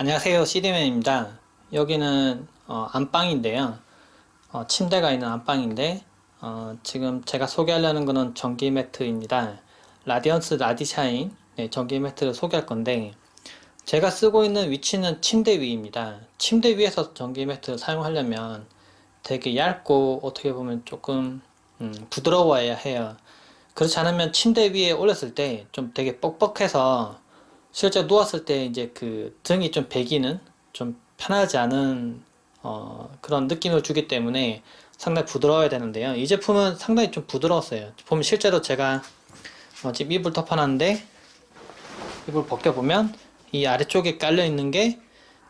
안녕하세요 CD맨입니다. 여기는 어, 안방인데요. 어, 침대가 있는 안방인데 어, 지금 제가 소개하려는 거는 전기 매트입니다. 라디언스 라디샤인 네, 전기 매트를 소개할 건데 제가 쓰고 있는 위치는 침대 위입니다. 침대 위에서 전기 매트를 사용하려면 되게 얇고 어떻게 보면 조금 음, 부드러워야 해요. 그렇지 않으면 침대 위에 올렸을 때 좀 되게 뻑뻑해서 실제 누웠을 때 이제 그 등이 좀 베기는 좀 편하지 않은 어, 그런 느낌을 주기 때문에 상당히 부드러워야 되는데요. 이 제품은 상당히 좀 부드러웠어요. 보면 실제로 제가 어, 지금 이불 덮어놨는데 이불 벗겨보면 이 아래쪽에 깔려 있는 게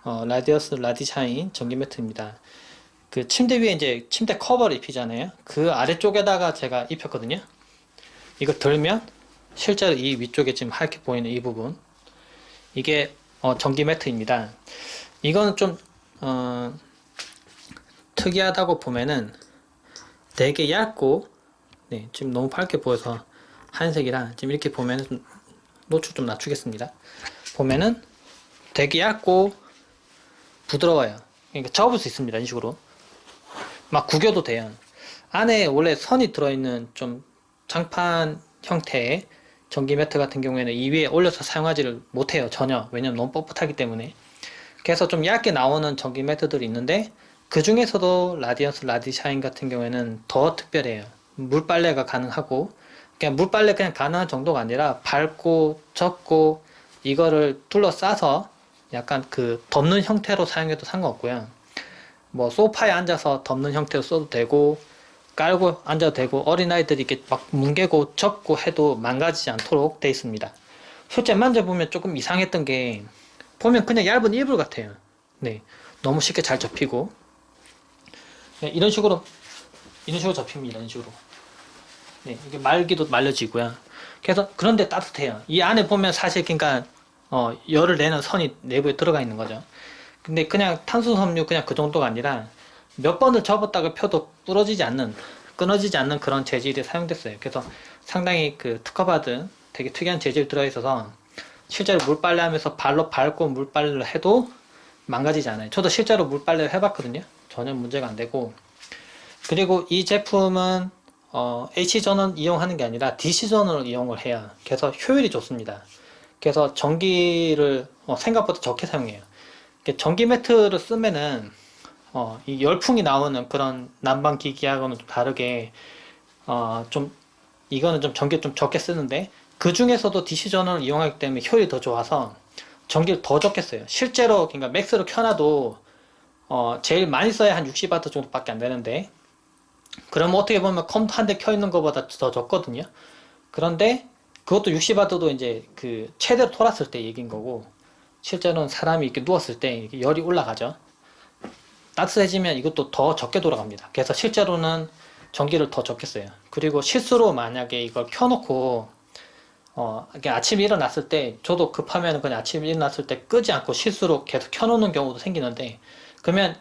어, 라디어스 라디샤인 전기 매트입니다. 그 침대 위에 이제 침대 커버를 입히잖아요. 그 아래쪽에다가 제가 입혔거든요. 이거 들면 실제로 이 위쪽에 지금 하얗게 보이는 이 부분 이게 어, 전기 매트입니다. 이거는 좀 어, 특이하다고 보면은 되게 얇고 네, 지금 너무 밝게 보여서 하얀색이라 지금 이렇게 보면은 좀 노출 좀 낮추겠습니다. 보면은 되게 얇고 부드러워요. 그러니까 접을 수 있습니다. 이런 식으로 막 구겨도 돼요. 안에 원래 선이 들어있는 좀 장판 형태의 전기 매트 같은 경우에는 이 위에 올려서 사용하지를 못해요 전혀. 왜냐면 너무 뻣뻣하기 때문에. 그래서 좀 얇게 나오는 전기 매트들이 있는데 그 중에서도 라디언스 라디샤인 같은 경우에는 더 특별해요. 물빨래가 가능하고. 그냥 물빨래 그냥 가능한 정도가 아니라 밟고 접고 이거를 둘러싸서 약간 그 덮는 형태로 사용해도 상관없고요. 뭐 소파에 앉아서 덮는 형태로 써도 되고 깔고 앉아도 되고 어린아이들이 이렇게 막 뭉개고 접고 해도 망가지지 않도록 돼 있습니다. 실제 만져보면 조금 이상했던 게 보면 그냥 얇은 이불 같아요. 네. 너무 쉽게 잘 접히고 네, 이런 식으로 이런 식으로 접힙니다. 이런 식으로 네, 이게 말기도 말려지고요. 그래서 그런데 따뜻해요. 이 안에 보면 사실 그러니까 어, 열을 내는 선이 내부에 들어가 있는 거죠. 근데 그냥 탄수섬유 그냥 그 정도가 아니라 몇 번을 접었다가 펴도 부러지지 않는 끊어지지 않는 그런 재질이 사용됐어요. 그래서 상당히 그 특허받은 되게 특이한 재질 들어있어서 실제로 물빨래 하면서 발로 밟고 물빨래를 해도 망가지지 않아요. 저도 실제로 물빨래를 해봤거든요. 전혀 문제가 안 되고 그리고 이 제품은 어, H전원 이용하는 게 아니라 DC전원을 이용을 해요. 그래서 효율이 좋습니다. 그래서 전기를 어, 생각보다 적게 사용해요. 전기 매트를 쓰면은 어, 이 열풍이 나오는 그런 난방 기 기하고는 좀 다르게 어, 좀 이거는 좀 전기 좀 적게 쓰는데 그 중에서도 DC 전원을 이용하기 때문에 효율이 더 좋아서 전기를 더 적게 써요. 실제로 그러니까 맥스로 켜놔도 어, 제일 많이 써야 한 60W 정도밖에 안 되는데 그러면 어떻게 보면 컴퓨터 한대 켜 있는 것보다 더 적거든요. 그런데 그것도 60W도 이제 그 최대로 돌았을 때 얘기인 거고 실제로는 사람이 이렇게 누웠을 때 이렇게 열이 올라가죠. 따뜻해지면 이것도 더 적게 돌아갑니다. 그래서 실제로는 전기를 더 적게 써요. 그리고 실수로 만약에 이걸 켜놓고 어, 아침에 일어났을 때 저도 급하면 그냥 아침에 일어났을 때 끄지 않고 실수로 계속 켜놓는 경우도 생기는데 그러면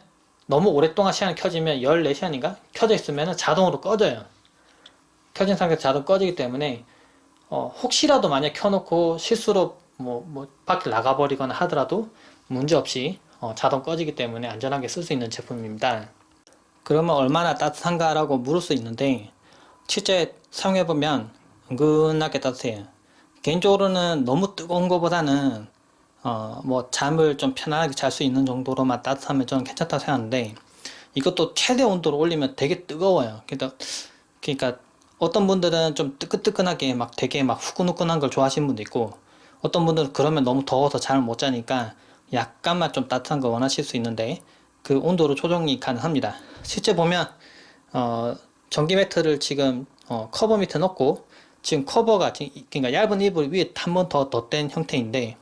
너무 오랫동안 시간이 켜지면 14시간인가? 켜져 있으면 자동으로 꺼져요. 켜진 상태에서 자동 꺼지기 때문에 어, 혹시라도 만약 켜놓고 실수로 뭐, 뭐 밖에 나가버리거나 하더라도 문제없이 어, 자동 꺼지기 때문에 안전하게 쓸 수 있는 제품입니다. 그러면 얼마나 따뜻한가라고 물을 수 있는데 실제 사용해보면 은근하게 따뜻해요. 개인적으로는 너무 뜨거운 것보다는 어, 뭐 잠을 좀 편안하게 잘 수 있는 정도로만 따뜻하면 저는 괜찮다고 생각하는데 이것도 최대 온도로 올리면 되게 뜨거워요. 그러니까, 그러니까 어떤 분들은 좀 뜨끈뜨끈하게 막 되게 막 후끈후끈한 걸 좋아하시는 분도 있고 어떤 분들은 그러면 너무 더워서 잠을 못 자니까 약간만 좀 따뜻한 거 원하실 수 있는데 그 온도로 조정이 가능합니다. 실제 보면 어, 전기 매트를 지금 어, 커버 밑에 넣고 지금 커버가 그러니까 얇은 이불 위에 한 번 더 덧댄 형태인데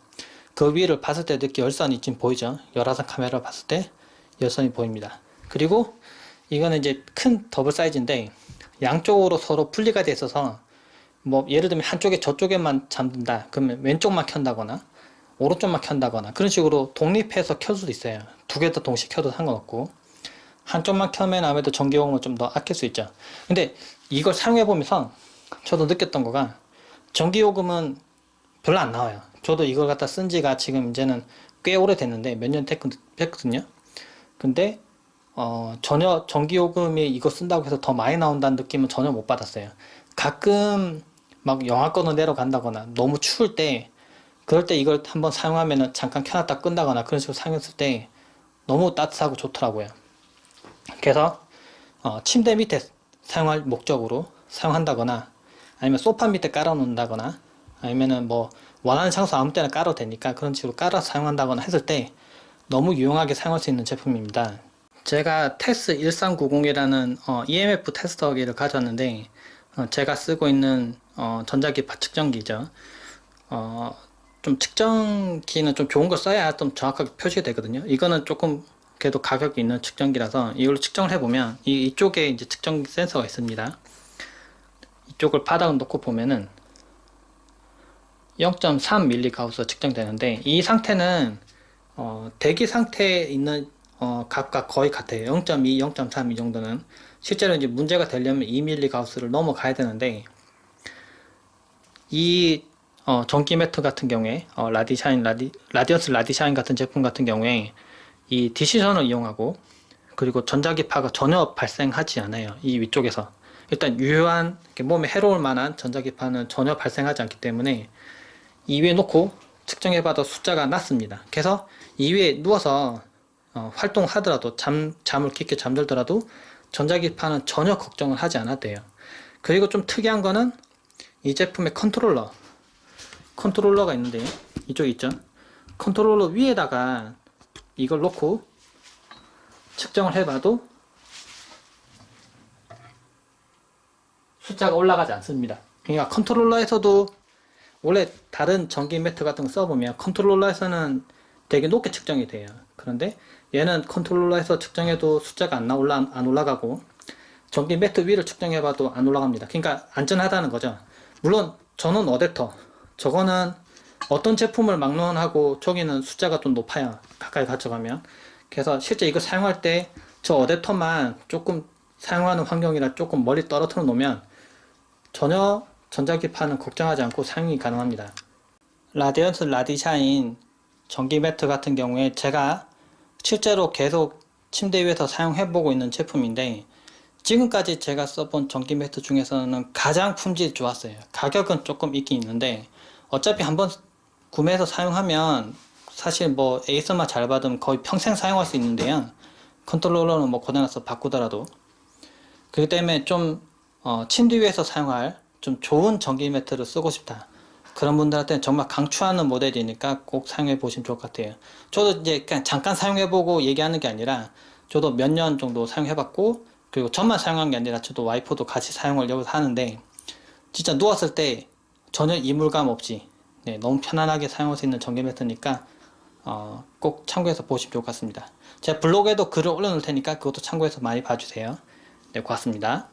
그 위를 봤을 때 이렇게 열선이 지금 보이죠? 열화상 카메라를 봤을 때 열선이 보입니다. 그리고 이거는 이제 큰 더블 사이즈인데 양쪽으로 서로 분리가 돼 있어서 뭐 예를 들면 한쪽에 저쪽에만 잠든다 그러면 왼쪽만 켠다거나 오른쪽만 켠다거나 그런 식으로 독립해서 켤 수도 있어요. 두 개 다 동시에 켜도 상관없고 한쪽만 켜면 아무래도 전기요금을 좀 더 아낄 수 있죠. 근데 이걸 사용해 보면서 저도 느꼈던 거가 전기요금은 별로 안 나와요. 저도 이걸 갖다 쓴 지가 지금 이제는 꽤 오래됐는데 몇 년 됐거든요. 근데 어, 전혀 전기요금이 이거 쓴다고 해서 더 많이 나온다는 느낌은 전혀 못 받았어요. 가끔 막 영하권을 내려간다거나 너무 추울 때 그럴 때 이걸 한번 사용하면은 잠깐 켜놨다 끈다거나 그런 식으로 사용했을 때 너무 따뜻하고 좋더라고요. 그래서 어, 침대 밑에 사용할 목적으로 사용한다거나 아니면 소파 밑에 깔아 놓는다거나 아니면은 뭐 원하는 장소 아무 때나 깔아도 되니까 그런 식으로 깔아 사용한다거나 했을 때 너무 유용하게 사용할 수 있는 제품입니다. 제가 테스 1390이라는 어, EMF 테스터기를 가져왔는데 어, 제가 쓰고 있는 어, 전자기파 측정기죠. 어, 좀 측정기는 좀 좋은 걸 써야 좀 정확하게 표시가 되거든요. 이거는 조금 그래도 가격이 있는 측정기라서 이걸로 측정을 해보면 이, 이쪽에 이제 측정 센서가 있습니다. 이쪽을 바닥을 놓고 보면은 0.3mgauss 측정되는데 이 상태는 어, 대기 상태에 있는 어, 값과 거의 같아요. 0.2, 0.3 이 정도는 실제로 이제 문제가 되려면 2mgauss를 넘어가야 되는데 이 어, 전기 매트 같은 경우에 어, 라디샤인 라디 라디언스 라디샤인 같은 제품 같은 경우에 이 디시전을 이용하고 그리고 전자기파가 전혀 발생하지 않아요. 이 위쪽에서 일단 유효한 몸에 해로울 만한 전자기파는 전혀 발생하지 않기 때문에 이 위에 놓고 측정해봐도 숫자가 낮습니다. 그래서 이 위에 누워서 어, 활동하더라도 잠 잠을 깊게 잠들더라도 전자기파는 전혀 걱정을 하지 돼요. 그리고 좀 특이한 거는 이 제품의 컨트롤러 컨트롤러가 있는데 이쪽 있죠. 컨트롤러 위에다가 이걸 놓고 측정을 해봐도 숫자가 올라가지 않습니다. 그러니까 컨트롤러에서도 원래 다른 전기 매트 같은 거 써보면 컨트롤러에서는 되게 높게 측정이 돼요. 그런데 얘는 컨트롤러에서 측정해도 숫자가 안, 올라, 안 올라가고 전기 매트 위를 측정해봐도 안 올라갑니다. 그러니까 안전하다는 거죠. 물론 저는 어댑터 저거는 어떤 제품을 막론하고 저기는 숫자가 좀 높아요. 가까이 가져가면. 그래서 실제 이거 사용할 때 저 어댑터만 조금 사용하는 환경이라 조금 멀리 떨어뜨려 놓으면 전혀 전자기파는 걱정하지 않고 사용이 가능합니다. 라디언스 라디샤인 전기 매트 같은 경우에 제가 실제로 계속 침대 위에서 사용해보고 있는 제품인데 지금까지 제가 써본 전기 매트 중에서는 가장 품질이 좋았어요. 가격은 조금 있긴 있는데 어차피 한번 구매해서 사용하면 사실 뭐 AS만 잘 받으면 거의 평생 사용할 수 있는데요. 컨트롤러는 뭐 고장나서 바꾸더라도 그렇기 때문에 좀 어, 침대 위에서 사용할 좀 좋은 전기 매트를 쓰고 싶다. 그런 분들한테는 정말 강추하는 모델이니까 꼭 사용해 보시면 좋을 것 같아요. 저도 이제 그냥 잠깐 사용해 보고 얘기하는 게 아니라 저도 몇 년 정도 사용해 봤고 그리고 저만 사용한 게 아니라 저도 와이프도 같이 사용을 여기서 하는데 진짜 누웠을 때 전혀 이물감 없이 네, 너무 편안하게 사용할 수 있는 전기 매트니까 어, 꼭 참고해서 보시면 좋을 것 같습니다. 제가 블로그에도 글을 올려놓을 테니까 그것도 참고해서 많이 봐주세요. 네, 고맙습니다.